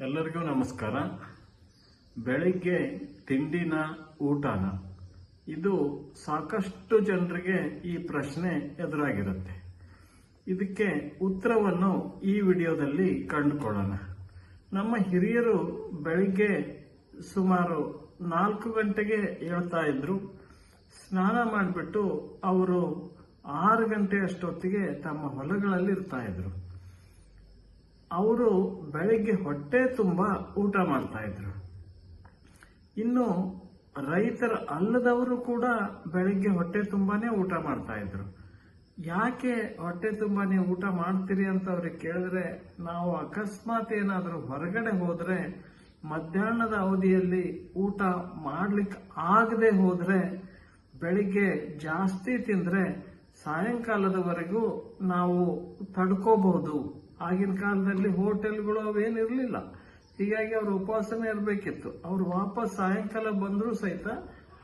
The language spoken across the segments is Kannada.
ಎಲ್ಲರಿಗೂ ನಮಸ್ಕಾರ. ಬೆಳಿಗ್ಗೆ ತಿಂಡಿನ ಊಟನ. ಇದು ಸಾಕಷ್ಟು ಜನರಿಗೆ ಈ ಪ್ರಶ್ನೆ ಎದುರಾಗಿರುತ್ತೆ. ಇದಕ್ಕೆ ಉತ್ತರವನ್ನು ಈ ವಿಡಿಯೋದಲ್ಲಿ ಕಂಡುಕೊಳ್ಳೋಣ. ನಮ್ಮ ಹಿರಿಯರು ಬೆಳಿಗ್ಗೆ ಸುಮಾರು ನಾಲ್ಕು ಗಂಟೆಗೆ ಹೇಳ್ತಾ ಇದ್ರು. ಸ್ನಾನ ಮಾಡಿಬಿಟ್ಟು ಅವರು ಆರು ಗಂಟೆ ಅಷ್ಟೊತ್ತಿಗೆ ತಮ್ಮ ಹೊಲಗಳಲ್ಲಿ ಇರ್ತಾ ಇದ್ರು. ಅವರು ಬೆಳಗ್ಗೆ ಹೊಟ್ಟೆ ತುಂಬ ಊಟ ಮಾಡ್ತಾ ಇದ್ರು. ಇನ್ನು ರೈತರ ಅಲ್ಲದವರು ಕೂಡ ಬೆಳಗ್ಗೆ ಹೊಟ್ಟೆ ತುಂಬಾನೇ ಊಟ ಮಾಡ್ತಾ ಇದ್ರು. ಯಾಕೆ ಹೊಟ್ಟೆ ತುಂಬಾನೇ ಊಟ ಮಾಡ್ತೀರಿ ಅಂತ ಅವ್ರಿಗೆ ಕೇಳಿದ್ರೆ, ನಾವು ಅಕಸ್ಮಾತ್ ಏನಾದರೂ ಹೊರಗಡೆ ಹೋದ್ರೆ, ಮಧ್ಯಾಹ್ನದ ಅವಧಿಯಲ್ಲಿ ಊಟ ಮಾಡ್ಲಿಕ್ಕೆ ಆಗದೆ ಹೋದ್ರೆ, ಬೆಳಿಗ್ಗೆ ಜಾಸ್ತಿ ತಿಂದ್ರೆ ಸಾಯಂಕಾಲದವರೆಗೂ ನಾವು ತಡ್ಕೋಬಹುದು. ಆಗಿನ ಕಾಲದಲ್ಲಿ ಹೋಟೆಲ್ಗಳು ಅವೇನಿರಲಿಲ್ಲ ಹೀಗಾಗಿ ಅವರು ಉಪವಾಸನೆ ಇರಬೇಕಿತ್ತು. ಅವರು ವಾಪಸ್ ಸಾಯಂಕಾಲ ಬಂದರೂ ಸಹಿತ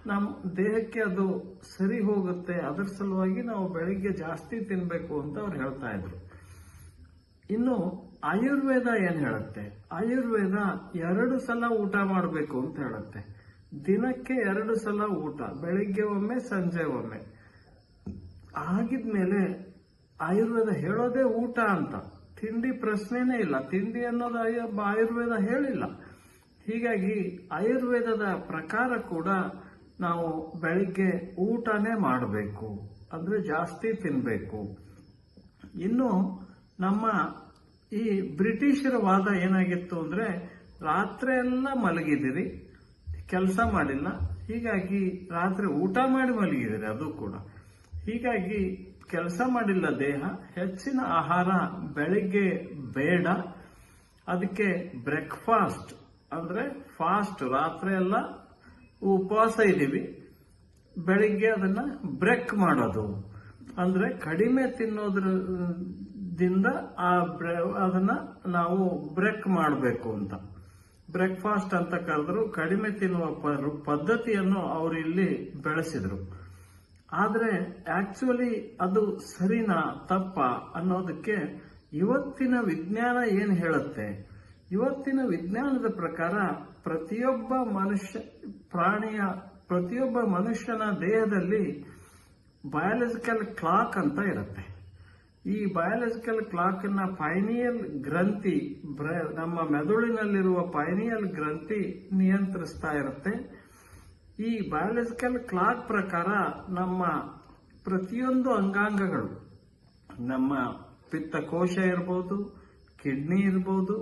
ನಮ್ಮ ದೇಹಕ್ಕೆ ಅದು ಸರಿ ಹೋಗುತ್ತೆ. ಅದರ ಸಲುವಾಗಿ ನಾವು ಬೆಳಿಗ್ಗೆ ಜಾಸ್ತಿ ತಿನ್ನಬೇಕು ಅಂತ ಅವ್ರು ಹೇಳ್ತಾ ಇದ್ರು. ಇನ್ನು ಆಯುರ್ವೇದ ಏನು ಹೇಳುತ್ತೆ? ಆಯುರ್ವೇದ ಎರಡು ಸಲ ಊಟ ಮಾಡಬೇಕು ಅಂತ ಹೇಳುತ್ತೆ. ದಿನಕ್ಕೆ ಎರಡು ಸಲ ಊಟ, ಬೆಳಿಗ್ಗೆ ಒಮ್ಮೆ, ಸಂಜೆ ಒಮ್ಮೆ. ಆಗಿದ್ಮೇಲೆ ಆಯುರ್ವೇದ ಹೇಳೋದೇ ಊಟ ಅಂತ. ತಿಂಡಿ ಪ್ರಶ್ನೆನೇ ಇಲ್ಲ. ತಿಂಡಿ ಅನ್ನೋದು ಆಯು- ಆಯುರ್ವೇದ ಹೇಳಿಲ್ಲ. ಹೀಗಾಗಿ ಆಯುರ್ವೇದದ ಪ್ರಕಾರ ಕೂಡ ನಾವು ಬೆಳಿಗ್ಗೆ ಊಟನೇ ಮಾಡಬೇಕು. ಅಂದ್ರೆ ಜಾಸ್ತಿ ತಿನ್ನಬೇಕು ಇನ್ನು ನಮ್ಮ ಈ ಬ್ರಿಟಿಷರ ವಾದ ಏನಾಗಿತ್ತು ಅಂದ್ರೆ ರಾತ್ರಿ ಎಲ್ಲ ಮಲಗಿದಿರಿ ಕೆಲಸ ಮಾಡಿಲ್ಲ. ಹೀಗಾಗಿ ರಾತ್ರಿ ಊಟ ಮಾಡಿ ಮಲಗಿದಿರಿ ಅದು ಕೂಡ. ಹೀಗಾಗಿ ಕೆಲಸ ಮಾಡಿಲ್ಲ ದೇಹ, ಹೆಚ್ಚಿನ ಆಹಾರ ಬೆಳಿಗ್ಗೆ ಬೇಡ. ಅದಕ್ಕೆ ಬ್ರೇಕ್ಫಾಸ್ಟ್ ಅಂದ್ರೆ ಫಾಸ್ಟ್, ರಾತ್ರಿ ಎಲ್ಲ ಉಪವಾಸ ಇದ್ದೀವಿ. ಬೆಳಿಗ್ಗೆ ಅದನ್ನ ಬ್ರೇಕ್ ಮಾಡೋದು. ಅಂದ್ರೆ ಕಡಿಮೆ ತಿನ್ನೋದ್ರದಿಂದ ಆ ಅದನ್ನ ನಾವು ಬ್ರೇಕ್ ಮಾಡಬೇಕು ಅಂತ. ಬ್ರೇಕ್ಫಾಸ್ಟ್ ಅಂತ ಕರೆದ್ರು ಕಡಿಮೆ ತಿನ್ನುವ ಪದ್ಧತಿಯನ್ನು ಅವರು ಇಲ್ಲಿ ಬೆಳೆಸಿದ್ರು. ಆದ್ರೆ ಆಕ್ಚುಲಿ ಅದು ಸರಿನಾ ತಪ್ಪ ಅನ್ನೋದಕ್ಕೆ ಇವತ್ತಿನ ವಿಜ್ಞಾನ ಏನು ಹೇಳುತ್ತೆ? ಇವತ್ತಿನ ವಿಜ್ಞಾನದ ಪ್ರಕಾರ ಪ್ರತಿಯೊಬ್ಬ ಮನುಷ್ಯ, ಪ್ರಾಣಿಯ, ಪ್ರತಿಯೊಬ್ಬ ಮನುಷ್ಯನ ದೇಹದಲ್ಲಿ ಬಯಾಲಜಿಕಲ್ ಕ್ಲಾಕ್ ಅಂತ ಇರುತ್ತೆ. ಈ ಬಯಾಲಜಿಕಲ್ ಕ್ಲಾಕ್ನ ಪೈನಿಯಲ್ ಗ್ರಂಥಿ ನಮ್ಮ ಮೆದುಳಿನಲ್ಲಿರುವ ಪೈನಿಯಲ್ ಗ್ರಂಥಿ ನಿಯಂತ್ರಿಸ್ತಾ ಇರುತ್ತೆ. ಈ ಬಯಾಲಜಿಕಲ್ ಕ್ಲಾಕ್ ಪ್ರಕಾರ ನಮ್ಮ ಪ್ರತಿಯೊಂದು ಅಂಗಾಂಗಗಳು, ನಮ್ಮ ಪಿತ್ತಕೋಶ ಇರ್ಬೋದು, ಕಿಡ್ನಿ ಇರ್ಬೋದು,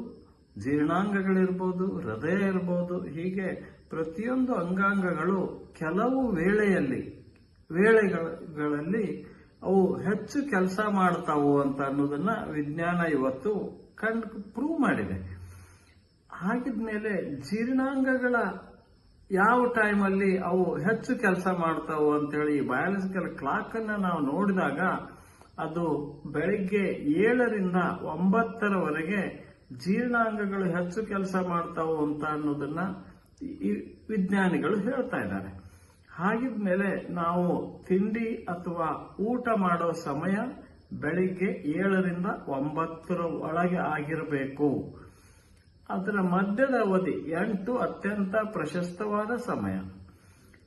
ಜೀರ್ಣಾಂಗಗಳಿರ್ಬೋದು, ಹೃದಯ ಇರ್ಬೋದು, ಹೀಗೆ ಪ್ರತಿಯೊಂದು ಅಂಗಾಂಗಗಳು ಕೆಲವು ವೇಳೆಯಲ್ಲಿ, ವೇಳೆಗಳಲ್ಲಿ ಅವು ಹೆಚ್ಚು ಕೆಲಸ ಮಾಡ್ತಾವು ಅಂತ ಅನ್ನೋದನ್ನ ವಿಜ್ಞಾನ ಇವತ್ತು ಕಂಡು ಪ್ರೂವ್ ಮಾಡಿದೆ. ಹಾಗಿದ್ಮೇಲೆ ಜೀರ್ಣಾಂಗಗಳ ಯಾವ ಟೈಮಲ್ಲಿ ಅವು ಹೆಚ್ಚು ಕೆಲಸ ಮಾಡ್ತಾವು ಅಂತೇಳಿ ಬಯಾಲಜಿಕಲ್ ಕ್ಲಾಕ್ ಅನ್ನ ನಾವು ನೋಡಿದಾಗ ಅದು ಬೆಳಿಗ್ಗೆ ಏಳರಿಂದ ಒಂಬತ್ತರವರೆಗೆ ಜೀರ್ಣಾಂಗಗಳು ಹೆಚ್ಚು ಕೆಲಸ ಮಾಡ್ತಾವು ಅಂತ ಅನ್ನೋದನ್ನ ಈ ವಿಜ್ಞಾನಿಗಳು ಹೇಳ್ತಾ ಇದ್ದಾರೆ. ಹಾಗಿದ್ಮೇಲೆ ನಾವು ತಿಂಡಿ ಅಥವಾ ಊಟ ಮಾಡೋ ಸಮಯ ಬೆಳಿಗ್ಗೆ ಏಳರಿಂದ ಒಂಬತ್ತರ ಒಳಗೆ ಆಗಿರಬೇಕು. ಅದರ ಮಧ್ಯದ ಅವಧಿ ಎಂಟು ಅತ್ಯಂತ ಪ್ರಶಸ್ತವಾದ ಸಮಯ.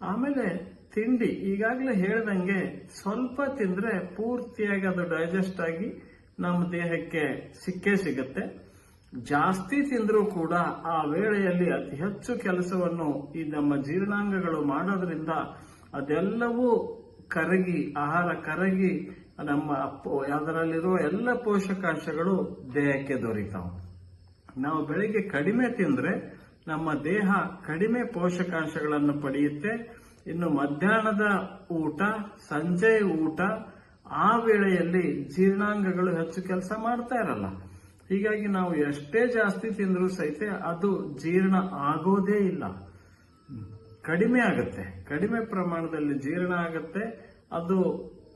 ಆಮೇಲೆ ತಿಂಡಿ, ಈಗಾಗಲೇ ಹೇಳ್ದಂಗೆ ಸ್ವಲ್ಪ ತಿಂದ್ರೆ ಪೂರ್ತಿಯಾಗಿ ಅದು ಡೈಜೆಸ್ಟ್ ಆಗಿ ನಮ್ಮ ದೇಹಕ್ಕೆ ಸಿಕ್ಕೇ ಸಿಗುತ್ತೆ. ಜಾಸ್ತಿ ತಿಂದರೂ ಕೂಡ ಆ ವೇಳೆಯಲ್ಲಿ ಅತಿ ಹೆಚ್ಚು ಕೆಲಸವನ್ನು ಈ ನಮ್ಮ ಜೀರ್ಣಾಂಗಗಳು ಮಾಡೋದ್ರಿಂದ ಅದೆಲ್ಲವೂ ಕರಗಿ, ಆಹಾರ ಕರಗಿ ನಮ್ಮ ಅಪ್ಪ, ಅದರಲ್ಲಿರುವ ಎಲ್ಲ ಪೋಷಕಾಂಶಗಳು ದೇಹಕ್ಕೆ ದೊರೀತಾವೆ. ನಾವು ಬೆಳಿಗ್ಗೆ ಕಡಿಮೆ ತಿಂದ್ರೆ ನಮ್ಮ ದೇಹ ಕಡಿಮೆ ಪೋಷಕಾಂಶಗಳನ್ನು ಪಡೆಯುತ್ತೆ. ಇನ್ನು ಮಧ್ಯಾಹ್ನದ ಊಟ, ಸಂಜೆ ಊಟ, ಆ ವೇಳೆಯಲ್ಲಿ ಜೀರ್ಣಾಂಗಗಳು ಹೆಚ್ಚು ಕೆಲಸ ಮಾಡ್ತಾ ಇರಲ್ಲ. ಹೀಗಾಗಿ ನಾವು ಎಷ್ಟೇ ಜಾಸ್ತಿ ತಿಂದರೂ ಸಹಿತ ಅದು ಜೀರ್ಣ ಆಗೋದೇ ಇಲ್ಲ. ಕಡಿಮೆ ಆಗುತ್ತೆ. ಕಡಿಮೆ ಪ್ರಮಾಣದಲ್ಲಿ ಜೀರ್ಣ ಆಗುತ್ತೆ. ಅದು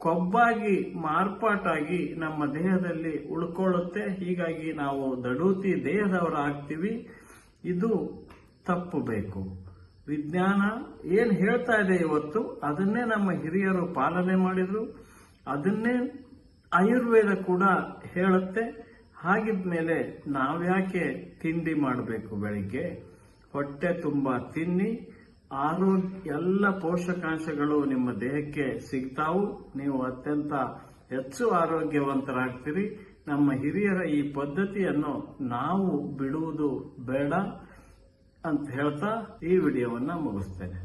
ಕೊಬ್ಬಾಗಿ ಮಾರ್ಪಾಟಾಗಿ ನಮ್ಮ ದೇಹದಲ್ಲಿ ಉಳ್ಕೊಳ್ಳುತ್ತೆ. ಹೀಗಾಗಿ ನಾವು ದಡೂತಿ ದೇಹದವರಾಗ್ತೀವಿ. ಇದು ತಪ್ಪು ಬೇಕು. ವಿಜ್ಞಾನ ಏನು ಹೇಳ್ತಾ ಇದೆ ಇವತ್ತು, ಅದನ್ನೇ ನಮ್ಮ ಹಿರಿಯರು ಪಾಲನೆ ಮಾಡಿದ್ರು. ಅದನ್ನೇ ಆಯುರ್ವೇದ ಕೂಡ ಹೇಳುತ್ತೆ. ಹಾಗಿದ್ಮೇಲೆ ನಾವ್ಯಾಕೆ ತಿಂಡಿ ಮಾಡಬೇಕು ಬೆಳಿಗ್ಗೆ? ಹೊಟ್ಟೆ ತುಂಬ ತಿನ್ನಿ. ಆರೋಗ್ಯ ಎಲ್ಲ ಪೋಷಕಾಂಶಗಳು ನಿಮ್ಮ ದೇಹಕ್ಕೆ ಸಿಗ್ತಾವು. ನೀವು ಅತ್ಯಂತ ಹೆಚ್ಚು ಆರೋಗ್ಯವಂತರಾಗ್ತೀರಿ. ನಮ್ಮ ಹಿರಿಯರ ಈ ಪದ್ಧತಿಯನ್ನು ನಾವು ಬಿಡುವುದು ಬೇಡ ಅಂತ ಹೇಳ್ತಾ ಈ ವಿಡಿಯೋವನ್ನು ಮುಗಿಸ್ತೇನೆ.